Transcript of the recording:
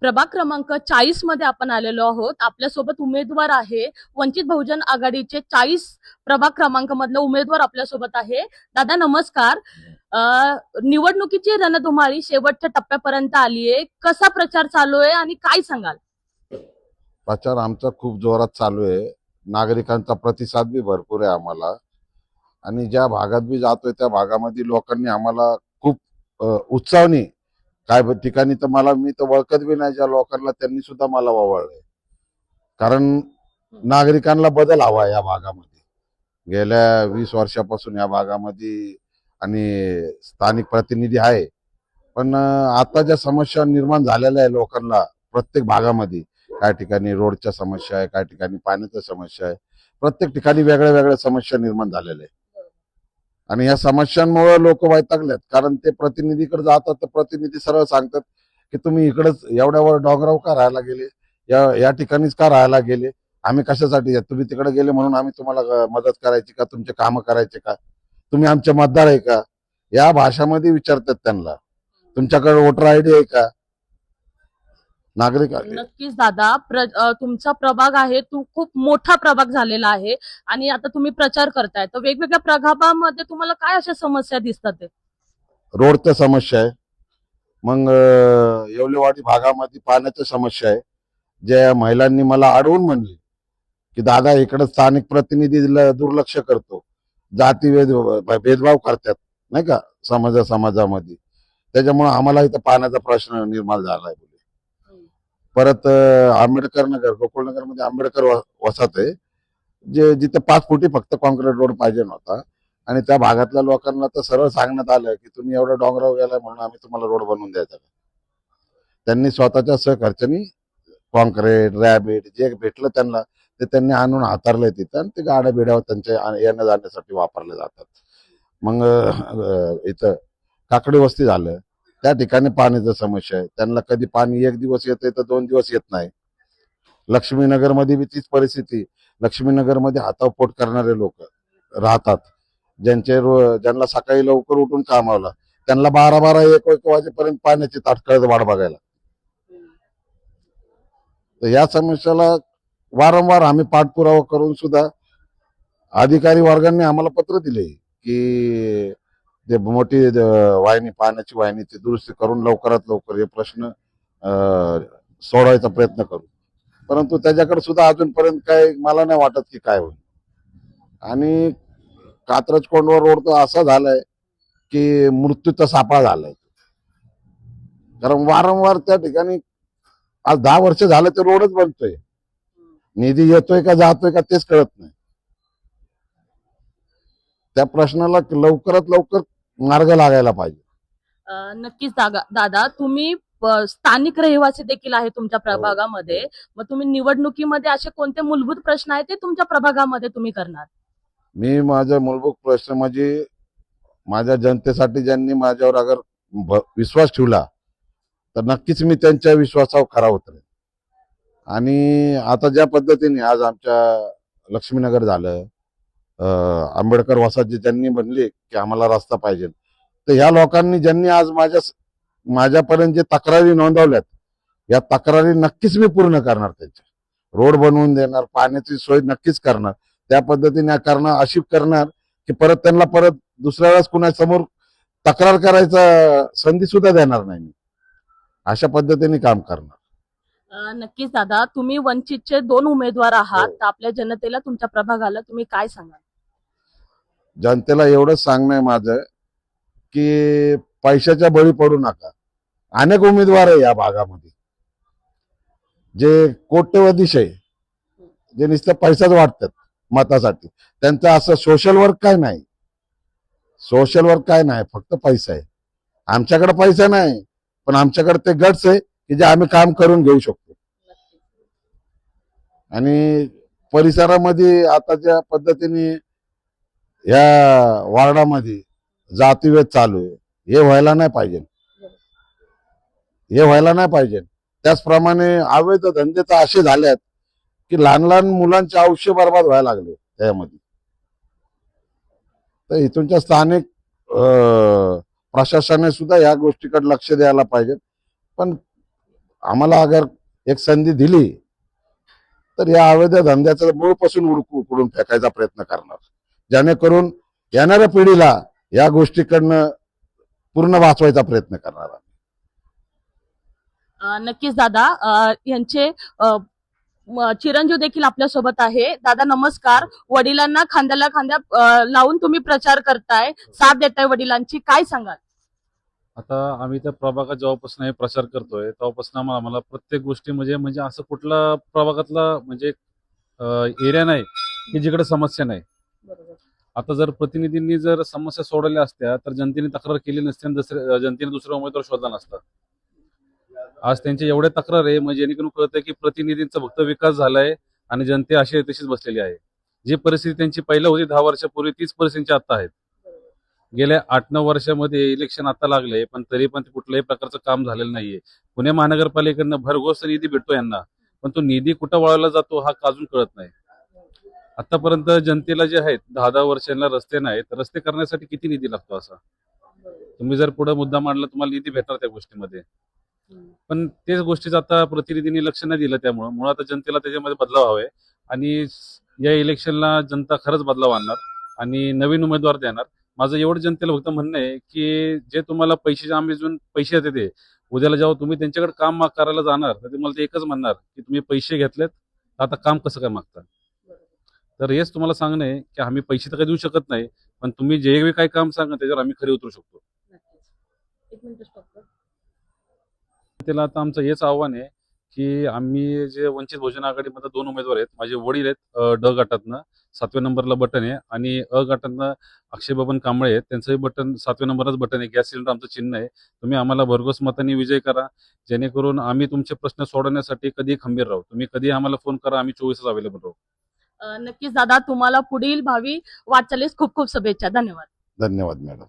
प्रभाग क्रमांक चाळीसमध्ये आपण आलेलो आहोत. आपल्यासोबत उमेदवार आहे वंचित बहुजन आघाडीचे चाळीस प्रभाग क्रमांक मधला उमेदवार आपल्यासोबत आहे. दादा नमस्कार. निवडणुकीची रणधुमाळी शेवटच्या टप्प्यापर्यंत आली आहे. कसा प्रचार चालू आहे आणि काय सांगाल? प्रचार आमचा खूप जोरात चालू आहे. नागरिकांचा प्रतिसाद बी भरपूर आहे आम्हाला. आणि ज्या भागात बी जातोय त्या भागामध्ये लोकांनी आम्हाला खूप उत्साहनी काय ठिकाणी तर मला मी तर ओळखत बी नाही ज्या लोकांना त्यांनी सुद्धा मला वळलंय कारण नागरिकांना बदल हवा या भागामध्ये. गेल्या वीस वर्षापासून या भागामध्ये आणि स्थानिक प्रतिनिधी आहे. पण आता ज्या समस्या निर्माण झालेल्या आहे लोकांना प्रत्येक भागामध्ये काय ठिकाणी रोडच्या समस्या आहे काय ठिकाणी पाण्याच्या समस्या आहे प्रत्येक ठिकाणी वेगळ्या वेगळ्या समस्या निर्माण झालेल्या आहे आणि या समस्यांमुळे लोक वैतागलेत. कारण ते प्रतिनिधीकडे जातात तर प्रतिनिधी सरळ सांगतात की तुम्ही इकडंच एवढ्यावर डोंगराव का राहायला गेले? या या ठिकाणीच का राहायला गेले? आम्ही कशासाठी तुम्ही तिकडे गेले म्हणून आम्ही तुम्हाला मदत करायची का? तुमचे कामं करायचे का? तुम्ही आमचे मतदार आहे का? या भाषामध्ये विचारतात त्यांना. तुमच्याकडे वोटर आय डी आहे का? नागरिक नक्कीच दादा प्र, तुमचा प्रभाग आहे तो खूप मोठा प्रभाग झालेला आहे आणि आता तुम्ही प्रचार करताय. तर वेगवेगळ्या प्रभागामध्ये तुम्हाला काय अशा समस्या दिसतात ते? रोडच्या समस्या आहे. मग येवलेवाडी भागामध्ये पाण्याच्या समस्या आहे. ज्या महिलांनी मला अडवून म्हणली की दादा इकडे स्थानिक प्रतिनिधी दुर्लक्ष करतो. जाती भेद भेदभाव करतात नाही का? समाजा समाजामध्ये. त्याच्यामुळे आम्हाला इथं पाण्याचा प्रश्न निर्माण झालाय परत आंबेडकर नगर गोकुळनगरमध्ये आंबेडकर वसाहत आहे जे जिथे पाच फुटी फक्त कॉन्क्रीट रोड पाहिजे नव्हता. आणि त्या भागातल्या लोकांना तर सरळ सांगण्यात आलं की तुम्ही एवढं डोंगराव गेलाय म्हणून आम्ही तुम्हाला रोड बनवून द्यायचा त्यांनी स्वतःच्या सहखर्चनी कॉन्क्रीट रॅबिट जे भेटलं त्यांना ते त्यांनी आणून हातारलंय तिथं आणि ते गाड्या बिड्यावर त्यांच्या येण्या जाण्यासाठी वापरले जातात. मग इथं काकडी वस्ती झालं. त्या ठिकाणी पाण्याची समस्या आहे. त्यांना कधी पाणी एक दिवस येते तर दोन दिवस येत नाही. लक्ष्मीनगरमध्ये बी तीच परिस्थिती लक्ष्मीनगरमध्ये हातावपोट करणारे लोक राहतात. ज्यांचे ज्यांना सकाळी लवकर उठून कामावला त्यांना बारा बारा एक एक वाजेपर्यंत पाण्याची ताटकळत वाढ बघायला तर या समस्याला वारंवार आम्ही पाठपुरावा करून सुद्धा अधिकारी वर्गांनी आम्हाला पत्र दिले की जे मोठी वाहिनी पाण्याची वाहिनीची दुरुस्ती करून लवकरात लवकर हे प्रश्न सोडवायचा प्रयत्न करू. परंतु त्याच्याकडे सुद्धा अजूनपर्यंत काय मला नाही वाटत की काय होईल. आणि कात्रज कोंडवर रोड तर असा झालाय की मृत्यूचा सापळा झालाय. कारण वारंवार त्या ठिकाणी आज दहा वर्ष झालं ते रोडच बनतोय. निधी येतोय का जातोय का तेच कळत नाही. त्या प्रश्नाला लवकरात लवकर मार्ग लागायला पाहिजे. अं, नक्कीच दागा- दादा तुम्ही अं, स्थानिक रहिवासी देखील आहे तुमच्या प्रभागामध्ये. मग तुम्ही निवडणुकीमध्ये असे कोणते मूलभूत प्रश्न आहेत ते तुमच्या प्रभागामध्ये तुम्ही करणार? मी माझा मूलभूत प्रश्न म्हणजे माझ्या जनतेसाठी ज्यांनी माझ्यावर अगर भ- विश्वास ठेवला तर नक्कीच मी त्यांच्या विश्वासावर खरा उतरेन. आणि आता ज्या पद्धतीने आज आमच्या लक्ष्मीनगर झालं आंबेडकर वसाहत ज्यांनी म्हणले की आम्हाला रस्ता पाहिजे. तर ह्या लोकांनी ज्यांनी आज माझ्या माझ्यापर्यंत जे तक्रारी नोंदवल्यात या तक्रारी नक्कीच मी पूर्ण करणार त्यांच्या. रोड बनवून देणार पाण्याची सोय नक्कीच करणार. त्या पद्धतीने करणार अशी करणार की परत त्यांना परत दुसऱ्या वेळेस कुणासमोर तक्रार करायचा संधी सुद्धा देणार नाही मी. अशा पद्धतीने काम करणार. नक्कीच दादा तुम्ही वंचितचे दोन उमेदवार आहात. हो. आपल्या जनतेला तुमच्या प्रभागाला तुम्ही काय सांगाल? जनतेला एवढंच सांगणं आहे माझं की पैशाच्या बळी पडू नका. अनेक उमेदवार आहे या भागामध्ये. जे कोट्यवधीश आहे जे नुसतं पैसाच वाटतात मतासाठी. त्यांचं असं सोशल वर्क काय नाही. सोशल वर्क काय नाही फक्त पैसा आहे. आमच्याकडे पैसा नाही पण आमच्याकडे ते गट्स आहे की जे आम्ही काम करून घेऊ शकतो. आणि परिसरामध्ये आता ज्या पद्धतीने या वार्डामध्ये जातीभेद चालू आहे. हे व्हायला नाही पाहिजे. हे व्हायला नाही पाहिजे. त्याचप्रमाणे अवैध धंदे तर असे झाले आहेत की लहान लहान मुलांचे आयुष्य बर्बाद व्हायला लागले त्यामध्ये. तर इथूनच्या स्थानिक प्रशासनाने सुद्धा या गोष्टीकडे लक्ष द्यायला पाहिजे. पण आम्हाला अगर एक संधी दिली तर या अवैध धंद्याचा मूळपासून उडकू उकडून फेकायचा प्रयत्न करणार. जेणेकरून येणाऱ्या पिढीला या गोष्टीकडनं पूर्ण वाचवायचा प्रयत्न करणार नक्कीच दादा. यांचे चिरंजीव देखील आपल्यासोबत आहे. दादा नमस्कार. वडिलांना खांद्याला खांद्या लावून तुम्ही प्रचार करताय. साथ देताय वडिलांची. काय सांगाल? आता आम्ही त्या प्रभागात जेव्हापासून हे प्रचार करतोय तेव्हापासून आम्हाला आम्हाला प्रत्येक गोष्टी म्हणजे म्हणजे असं कुठला प्रभागातला म्हणजे एरिया नाही की जिकडे समस्या नाही. आता जर प्रतिनिधींनी जर समस्या सोडवल्या असत्या तर जनतेने तक्रार केली नसती आणि दुसऱ्या जनतेने दुसरा उमेदवार शोधला नसता. आज त्यांची एवढे तक्रार आहे म्हणजे जेणेकरून कळतंय की प्रतिनिधींचा फक्त विकास झालाय आणि जनते अशी तशीच बसलेली आहे. जी परिस्थिती त्यांची पहिल्या होती दहा वर्षापूर्वी तीच परिस्थिती आता आहेत गेल्या आठ नऊ वर्षामध्ये इलेक्शन आता लागले पण तरी पण कुठल्याही प्रकारचं काम झालेलं नाहीये. पुणे महानगरपालिकेकडनं भरघोस निधी भेटतो यांना पण तो निधी कुठं वळवला जातो हा अजून कळत नाही. आतापर्यंत जनतेला जे आहेत दहा दहा वर्षांना रस्ते नाहीत. रस्ते करण्यासाठी किती निधी लागतो असा? तुम्ही जर पुढे मुद्दा मांडला तुम्हाला निधी भेटणार त्या गोष्टीमध्ये. पण तेच गोष्टीच आता प्रतिनिधींनी लक्ष नाही दिलं त्यामुळं. मुळात आता जनतेला त्याच्यामध्ये बदलाव हवे. आणि या इलेक्शनला जनता खरंच बदलाव आणणार आणि नवीन उमेदवार देणार. माझं एवढं जनतेला फक्त म्हणणं आहे की जे तुम्हाला पैसे आम्ही पैसे येते ते उद्याला जेव्हा तुम्ही त्यांच्याकडे काम करायला जाणार तर ते मला ते एकच म्हणणार की तुम्ही पैसे घेतलेत आता काम कसं काय मागता? तर हेच तुम्हाला सांगणं आहे की आम्ही पैसे तर काही देऊ शकत नाही पण तुम्ही जे काही काम सांगा त्याच्यावर आम्ही खरे उतरू शकतो. त्याला आता आमचं हेच आव्हान आहे की आम्ही जे वंचित बहुजन आघाडीमध्ये दोन उमेदवार आहेत माझे वडील आहेत ड गटातनं सातव्या नंबरला बटन आहे आणि अ गटातनं अक्षय बबन कांबळे आहेत त्यांचंही बटन सातव्या नंबरलाच बटन आहे गॅस सिलेंडर आमचं चिन्ह आहे. तुम्ही आम्हाला भरघोस मतांनी विजय करा जेणेकरून आम्ही तुमचे प्रश्न सोडवण्यासाठी कधी खंबीर राहू. तुम्ही कधी आम्हाला फोन करा आम्ही चोवीस तास अवेलेबल राहू. नक्कीच दादा तुम्हाला पुढील भावी वाटचालीस खूप खूप शुभेच्छा. धन्यवाद. धन्यवाद मॅडम.